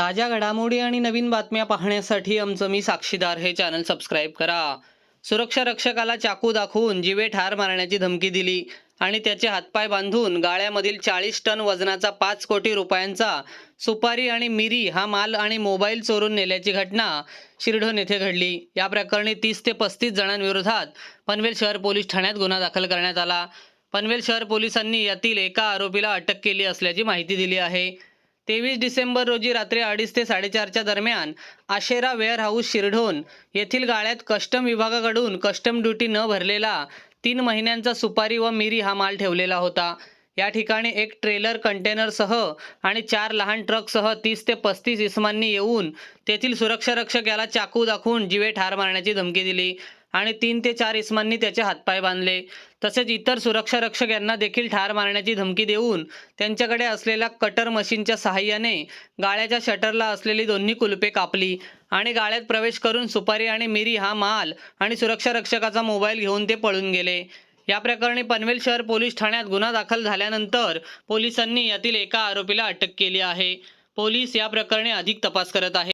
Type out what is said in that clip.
ताज्या घडामोडी आणि नवीन बातम्या पाहण्यासाठी आमचं मी साक्षीदार हे चॅनल सबस्क्राईब करा. सुरक्षा रक्षकाला चाकू दाखवून जीवे ठार मारण्याची धमकी दिली आणि त्याचे हातपाय बांधून गाळ्यामधील चाळीस टन वजनाचा पाच कोटी रुपयांचा सुपारी आणि मिरी हा माल आणि मोबाईल चोरून नेल्याची घटना शिरढोण येथे घडली. या प्रकरणी तीस ते पस्तीस जणांविरोधात पनवेल शहर पोलीस ठाण्यात गुन्हा दाखल करण्यात आला. पनवेल शहर पोलिसांनी यातील एका आरोपीला अटक केली असल्याची माहिती दिली आहे. तेवीस डिसेंबर रोजी रात्री अडीच ते साडेचारच्या दरम्यान आशेरा वेअरहाऊस शिरढोन शिरढोण येथील गाळ्यात कस्टम विभागाकडून कस्टम ड्युटी न भरलेला तीन महिन्यांचा सुपारी व मिरी हा माल ठेवलेला होता. या ठिकाणी एक ट्रेलर कंटेनरसह आणि चार लहान ट्रकसह तीस ते पस्तीस इसमांनी येऊन तेथील सुरक्षा रक्षक याला चाकू दाखवून जीवे ठार मारण्याची धमकी दिली. आणि तीन ते चार इसमांनी त्याचे हातपाय बांधले. तसेच इतर सुरक्षा रक्षक यांना देखील ठार मारण्याची धमकी देऊन त्यांच्याकडे असलेल्या कटर मशीनच्या सहाय्याने गाळ्याच्या शटरला असलेली दोन्ही कुलपे कापली आणि गाळ्यात प्रवेश करून सुपारी आणि मिरी हा माल आणि सुरक्षा रक्षकाचा मोबाईल घेऊन ते पळून गेले. या प्रकरणी पनवेल शहर पोलीस ठाण्यात गुन्हा दाखल झाल्यानंतर पोलिसांनी यातील एका आरोपीला अटक केली आहे. पोलीस या प्रकरणी अधिक तपास करत आहे